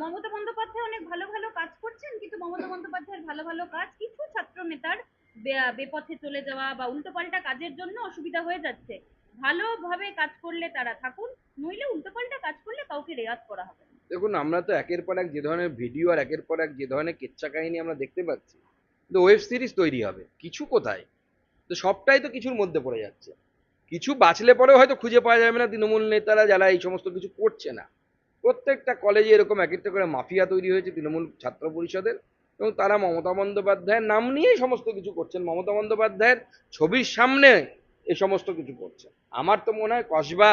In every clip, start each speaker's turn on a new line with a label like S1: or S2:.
S1: মমতা বন্দ্যোপাধ্যায় অনেক ভালো ভালো কাজ করছেন, কিন্তু মমতা বন্দ্যোপাধ্যায়ের ভালো ভালো কাজ কিছু ছাত্র নেতার বেপথে চলে যাওয়া বা উল্টোপাল্টা কাজের জন্য অসুবিধা হয়ে যাচ্ছে। ভালোভাবে কাজ করলে তারা থাকুন, নইলে উল্টোপাল্টা কাজ করলে কাউকে রেয়াত করা হবে
S2: দেখুন, আমরা তো একের পর এক যে ধরনের ভিডিও আর একের পর এক যে ধরনের কেচ্ছা কাহিনী আমরা দেখতে পাচ্ছি তো ওয়েব সিরিজ তৈরি হবে, কিছু কোথায়? তো সবটাই তো কিছুর মধ্যে পড়ে যাচ্ছে। কিছু বাঁচলে পরেও হয়তো খুঁজে পাওয়া যাবে না তৃণমূল নেতারা যারা এই সমস্ত কিছু করছে না। প্রত্যেকটা কলেজে এরকম এক একটা করে মাফিয়া তৈরি হয়েছে তৃণমূল ছাত্র পরিষদের এবং তারা মমতা বন্দ্যোপাধ্যায়ের নাম নিয়েই সমস্ত কিছু করছেন। মমতা বন্দ্যোপাধ্যায়ের ছবির সামনে এ সমস্ত কিছু করছে আমার তো মনে হয় কসবা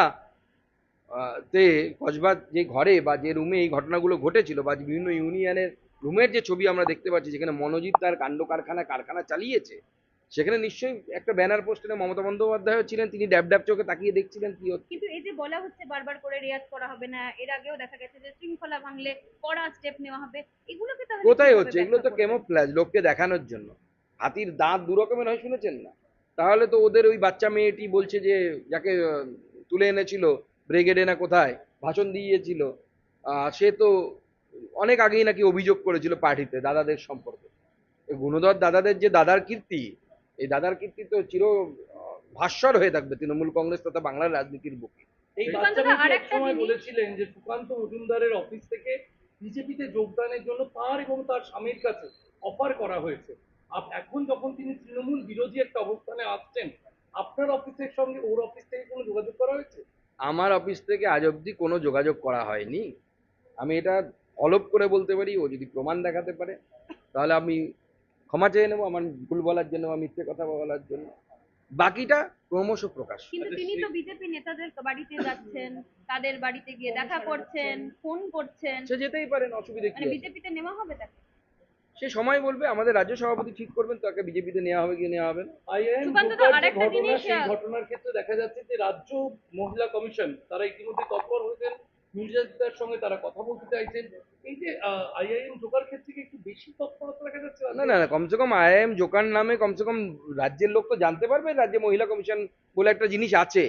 S2: তে কসবা যে ঘরে বা যে রুমে এই ঘটনাগুলো ঘটেছিল বা বিভিন্ন ইউনিয়নের রুমের যে ছবি আমরা দেখতে পাচ্ছি, যেখানে মনোজিৎ তার কাণ্ড কারখানা কারখানা চালিয়েছে সেখানে নিশ্চয়ই একটা ব্যানার পোস্টারে মমতা বন্দ্যোপাধ্যায় ছিলেন তিনি ড্যাব ড্যাব চোখে তাকিয়ে দেখছিলেন কি হচ্ছে
S1: কিন্তু এই যে বলা হচ্ছে বারবার করে রেয়াত করা হবে না এর আগেও দেখা গেছে যে শৃঙ্খলা ভাঙলে কড়া স্টেপ নেওয়া হবে এগুলোকে তাহলে
S2: কোথায় হচ্ছে? এগুলো তো? কেমোফ্ল্যাজ লোককে দেখানোর জন্য। হাতির দাঁত দু রকমের হয় শুনেছেন না? তাহলে তো ওদের ওই বাচ্চা মেয়েটি বলছে যে যাকে তুলে এনেছিল ব্রিগেডে না কোথায় ভাষণ দিয়েছিল আহ, সে তো অনেক আগেই নাকি অভিযোগ করেছিল পার্টিতে দাদাদের সম্পর্কে। গুণধর দাদাদের যে দাদার কীর্তি এই দাদার কীর্তি তো চির ভাস্বর হয়ে থাকবে তৃণমূল কংগ্রেস তথা বাংলার রাজনীতির বুকে।
S3: এই বলেছিলেন যে সুকান্ত মজুমদারের অফিস থেকে বিজেপিতে যোগদানের জন্য তার এবং তার স্বামীর কাছে অফার করা হয়েছে। এখন যখন তিনি তৃণমূল বিরোধী একটা অবস্থানে আসছেন আপনার অফিসের সঙ্গে ওর অফিস থেকে কোনো যোগাযোগ করা হয়েছে?
S2: আমার অফিস থেকে আজ অবধি কোনো যোগাযোগ করা হয়নি। আমি এটা অলপ করে বলতে পারি ও যদি প্রমাণ দেখাতে পারে তাহলে আমি ক্ষমা চেয়ে নেব আমার ভুল বলার জন্য বা মিথ্যে কথা বলার জন্য। বাকিটা ক্রমশ প্রকাশ।
S1: কিন্তু তিনি তো বিজেপি নেতাদের বাড়িতে যাচ্ছেন তাদের বাড়িতে গিয়ে দেখা করছেন ফোন করছেন।
S2: সে যেতেই পারেন অসুবিধা কি
S1: মানে বিজেপিতে নেওয়া হবে তাকে?
S2: সে সময় বলবে আমাদের রাজ্য সভাপতি ঠিক করবেন তাকে বিজেপিতে নেওয়া হবে কি নেওয়া হবে না?
S3: ঘটনা সেই ঘটনার ক্ষেত্রে দেখা যাচ্ছে যে রাজ্য মহিলা কমিশন তারা ইতিমধ্যে তৎপর হয়েছেন। নির্যাতিতার সঙ্গে তারা কথা বলতে চাইছেন। এই যে আইআইএম ঢোকার ক্ষেত্রে একটু বেশি তৎপরতা দেখা যাচ্ছে?
S2: না না না, কমসে কম আইএম জোকার নামে কমসে কম রাজ্যের লোক তো জানতে পারবে রাজ্যে মহিলা কমিশন বলে একটা জিনিস আছে।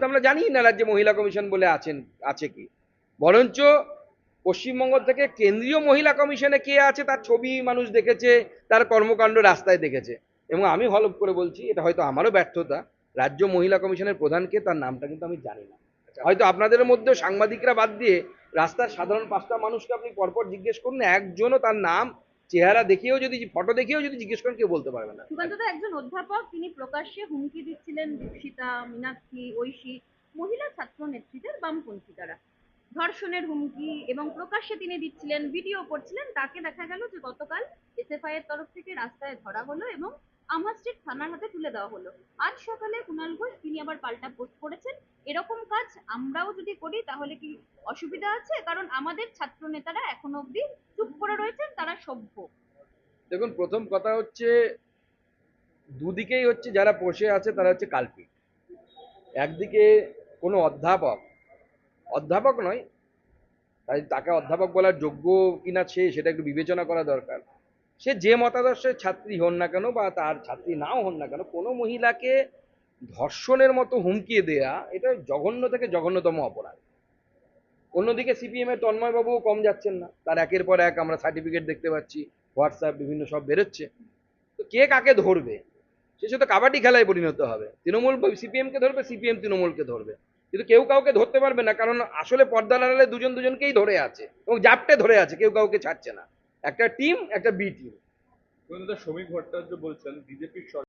S2: তো আমরা জানি না রাজ্যে মহিলা কমিশন বলে আছেন, আছে কি। বরঞ্চ পশ্চিমবঙ্গ থেকে কেন্দ্রীয় মহিলা কমিশনে কে আছে তার ছবি মানুষ দেখেছে, তার কর্মকাণ্ড রাস্তায় দেখেছে। এবং আমি হলপ করে বলছি, এটা হয়তো আমারও ব্যর্থতা, রাজ্য মহিলা কমিশনের প্রধানকে তার নামটা কিন্তু আমি জানি না। হয়তো আপনাদের মধ্যে সাংবাদিকরা বাদ দিয়ে রাস্তার সাধারণ পাঁচটা মানুষকে আপনি পরপর জিজ্ঞেস করুন একজনও তার নাম চেহারা দেখিয়েও যদি ফটো দেখিয়েও যদি জিজ্ঞেস করেন কেউ বলতে পারবে না।
S1: একজন অধ্যাপক তিনি প্রকাশ্যে হুমকি দিচ্ছিলেন দীক্ষিতা মীনাক্ষী ঐশী মহিলা ছাত্র নেত্রীদের বামপন্থী দ্বারা। ধর্ষণের হুমকি এবং প্রকাশ্যে তিনি দিচ্ছিলেন ভিডিও করছিলেন তাকে দেখা গেল যে গতকাল এসএফআই এর তরফ থেকে রাস্তায় ধরা হলো এবং আমহা স্ট্রিট থানার হাতে তুলে দেওয়া হলো। আজ সকালে কুণাল ঘোষ, তিনি আবার পাল্টা পোস্ট করেছেন। এরকম কাজ আমরাও যদি করি, তাহলে কি অসুবিধা আছে? কারণ আমাদের ছাত্র নেতারা এখনও অবধি চুপ করে রয়েছেন, তারা সভ্য।
S2: দেখুন, প্রথম কথা হচ্ছে, দুদিকেই হচ্ছে যারা বসে আছে, তারা হচ্ছে কালপিট একদিকে কোনো অধ্যাপক অধ্যাপক নয়, তাই তাকে অধ্যাপক বলার যোগ্য কিনা সে, সেটা একটু বিবেচনা করা দরকার। সে যে মতাদর্শের ছাত্রী হন না কেন বা তার ছাত্রী নাও হন না কেন, কোনো মহিলাকে ধর্ষণের মতো হুমকি দেয়া, এটা জঘন্য থেকে জঘন্যতম অপরাধ। অন্যদিকে সিপিএম এর তন্ময়বাবুও কম যাচ্ছেন না। তার একের পর এক আমরা সার্টিফিকেট দেখতে পাচ্ছি হোয়াটসঅ্যাপ বিভিন্ন সব বেরোচ্ছে। তো কে কাকে ধরবে? সে তো কাবাডি খেলায় পরিণত হবে। তৃণমূল সিপিএম কে ধরবে সিপিএম তৃণমূলকে ধরবে। কিন্তু কেউ কাউকে ধরতে পারবে না, কারণ আসলে পর্দার আড়ালে দুজন দুজনকেই ধরে আছে এবং জাপটে ধরে আছে, কেউ কাউকে ছাড়ছে না। একটা টিম একটা বি টিম
S4: শ্রমিক ভট্টাচার্য বলছেন বিজেপির